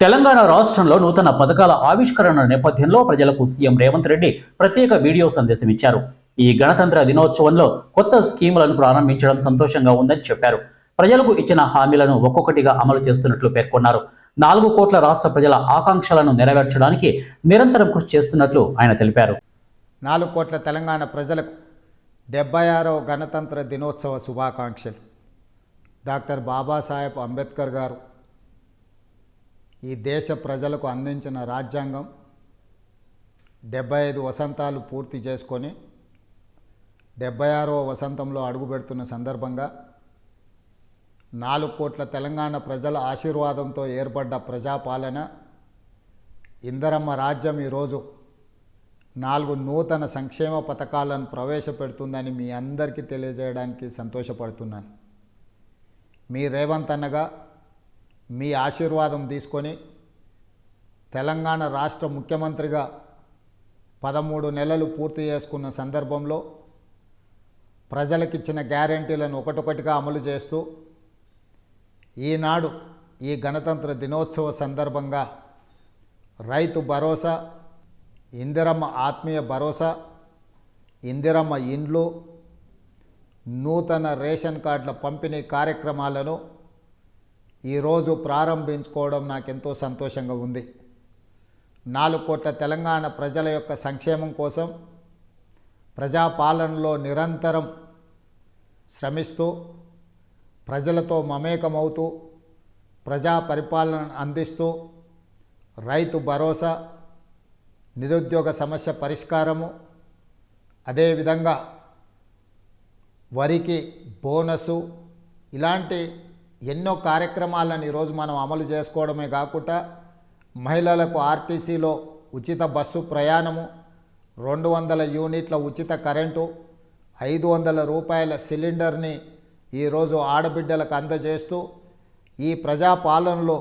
తెలంగాణ రాష్ట్రంలో నూతన పథకాల ఆవిష్కరణ నేపథ్యంలో ప్రజలకు సీఎం రేవంత్ రెడ్డి ప్రత్యేక వీడియో సందేశం ఇచ్చారు. ఈ గణతంత్ర దినోత్సవంలో కొత్త స్కీములను ప్రారంభించడం సంతోషంగా ఉందని చెప్పారు. ప్రజలకు ఇచ్చిన హామీలను ఒక్కొక్కటిగా అమలు చేస్తున్నట్లు పేర్కొన్నారు. నాలుగు కోట్ల రాష్ట్ర ప్రజల ఆకాంక్షలను నెరవేర్చడానికి నిరంతరం కృషి చేస్తున్నట్లు ఆయన తెలిపారు. నాలుగు కోట్ల తెలంగాణ ప్రజలకు డెబ్బై ఆరవ గణతంత్ర దినోత్సవ శుభాకాంక్షలు. డాక్టర్ బాబాసాహెబ్ అంబేద్కర్ గారు ఈ దేశ ప్రజలకు అందించిన రాజ్యాంగం డెబ్బై ఐదు వసంతాలు పూర్తి చేసుకొని డెబ్బై ఆరవ వసంతంలో అడుగుపెడుతున్న సందర్భంగా నాలుగు కోట్ల తెలంగాణ ప్రజల ఆశీర్వాదంతో ఏర్పడ్డ ప్రజాపాలన ఇందరమ్మ రాజ్యం ఈరోజు నాలుగు నూతన సంక్షేమ పథకాలను ప్రవేశపెడుతుందని మీ అందరికీ తెలియజేయడానికి సంతోషపడుతున్నాను. మీ రేవంత్ అన్నగా మీ ఆశీర్వాదం తీసుకొని తెలంగాణ రాష్ట్ర ముఖ్యమంత్రిగా పదమూడు నెలలు పూర్తి చేసుకున్న సందర్భంలో ప్రజలకిచ్చిన గ్యారంటీలను ఒకటొకటిగా అమలు చేస్తూ ఈనాడు ఈ గణతంత్ర దినోత్సవ సందర్భంగా రైతు భరోసా ఇందిరమ్మ ఆత్మీయ భరోసా ఇందిరమ్మ ఇండ్లు నూతన రేషన్ కార్డుల పంపిణీ కార్యక్రమాలను ఈరోజు ప్రారంభించుకోవడం నాకెంతో సంతోషంగా ఉంది. నాలుగు కోట్ల తెలంగాణ ప్రజల యొక్క సంక్షేమం కోసం ప్రజాపాలనలో నిరంతరం శ్రమిస్తూ ప్రజలతో మమేకమవుతూ ప్రజా పరిపాలన అందిస్తూ రైతు భరోసా నిరుద్యోగ సమస్య పరిష్కారము అదేవిధంగా వరికి బోనసు ఇలాంటి ఎన్నో కార్యక్రమాలను ఈరోజు మనం అమలు చేసుకోవడమే కాకుండా మహిళలకు ఆర్టీసీలో ఉచిత బస్సు ప్రయాణము రెండు వందల యూనిట్ల ఉచిత కరెంటు ఐదు వందల రూపాయల సిలిండర్ని ఈరోజు ఆడబిడ్డలకు అందజేస్తూ ఈ ప్రజాపాలనలో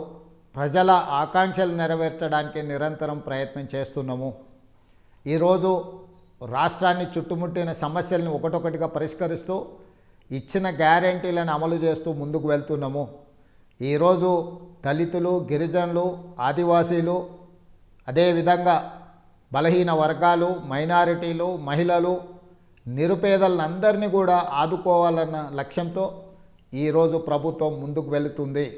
ప్రజల ఆకాంక్షలు నెరవేర్చడానికి నిరంతరం ప్రయత్నం చేస్తున్నాము. ఈరోజు రాష్ట్రాన్ని చుట్టుముట్టిన సమస్యలను ఒకటొకటిగా పరిష్కరిస్తూ ఇచ్చిన గ్యారంటీలను అమలు చేస్తూ ముందుకు వెళ్తున్నాము. ఈరోజు దళితులు గిరిజనులు ఆదివాసీలు అదేవిధంగా బలహీన వర్గాలు మైనారిటీలు మహిళలు నిరుపేదలందరినీ కూడా ఆదుకోవాలన్న లక్ష్యంతో ఈరోజు ప్రభుత్వం ముందుకు వెళుతుంది.